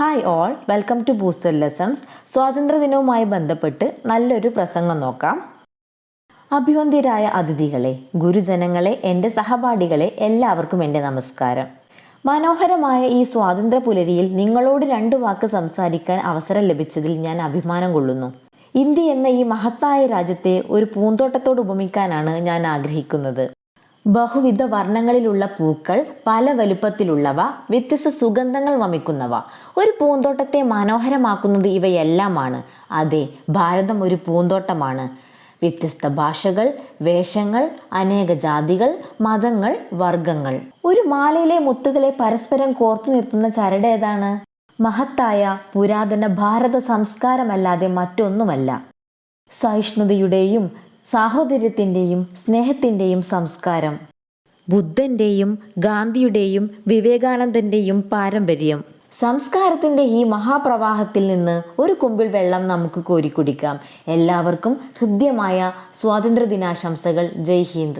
Hi all welcome to booster lessons സ്വാതന്ത്ര്യദിനവുമായി ബന്ധപ്പെട്ട് നല്ലൊരു പ്രസംഗം നോക്കാം. അഭിവന്ദ്യരായ അതിഥികളെ ഗുരുജനങ്ങളെ എന്റെ സഹപാഠികളെ എല്ലാവർക്കും എന്റെ നമസ്കാരം. മനോഹരമായ ഈ സ്വാതന്ത്ര്യ പുലരിയിൽ നിങ്ങളോട് രണ്ട് വാക്ക് സംസാരിക്കാൻ അവസരം ലഭിച്ചതിൽ ഞാൻ അഭിമാനം കൊള്ളുന്നു. ഇന്ത്യ എന്ന ഈ മഹത്തായ രാജ്യത്തെ ഒരു പൂന്തോട്ടത്തോട് ഉപമിക്കാനാണ് ഞാൻ ആഗ്രഹിക്കുന്നത്. ബഹുവിധ വർണങ്ങളിലുള്ള പൂക്കൾ പല വലുപ്പത്തിലുള്ളവ വ്യത്യസ്ത സുഗന്ധങ്ങൾ വമിക്കുന്നവ. ഒരു പൂന്തോട്ടത്തെ മനോഹരമാക്കുന്നത് ഇവയെല്ലാമാണ്. അതെ ഭാരതം ഒരു പൂന്തോട്ടമാണ്. വ്യത്യസ്ത ഭാഷകൾ വേഷങ്ങൾ അനേക ജാതികൾ മതങ്ങൾ വർഗങ്ങൾ. ഒരു മാലയിലെ മുത്തുകളെ പരസ്പരം കോർത്തു നിർത്തുന്ന ചരട് ഏതാണ്? മഹത്തായ പുരാതന ഭാരത സംസ്കാരമല്ലാതെ മറ്റൊന്നുമല്ല. സഹിഷ്ണുതയുടെയും സാഹോദര്യത്തിന്റെയും സ്നേഹത്തിന്റെയും സംസ്കാരം. ബുദ്ധന്റെയും ഗാന്ധിയുടെയും വിവേകാനന്ദന്റെയും പാരമ്പര്യം. സംസ്കാരത്തിന്റെ ഈ മഹാപ്രവാഹത്തിൽ നിന്ന് ഒരു കുമ്പിൾ വെള്ളം നമുക്ക് കോരിക്കുടിക്കാം. എല്ലാവർക്കും ഹൃദ്യമായ സ്വാതന്ത്ര്യ ദിനാശംസകൾ ജയ് ഹിന്ദ്.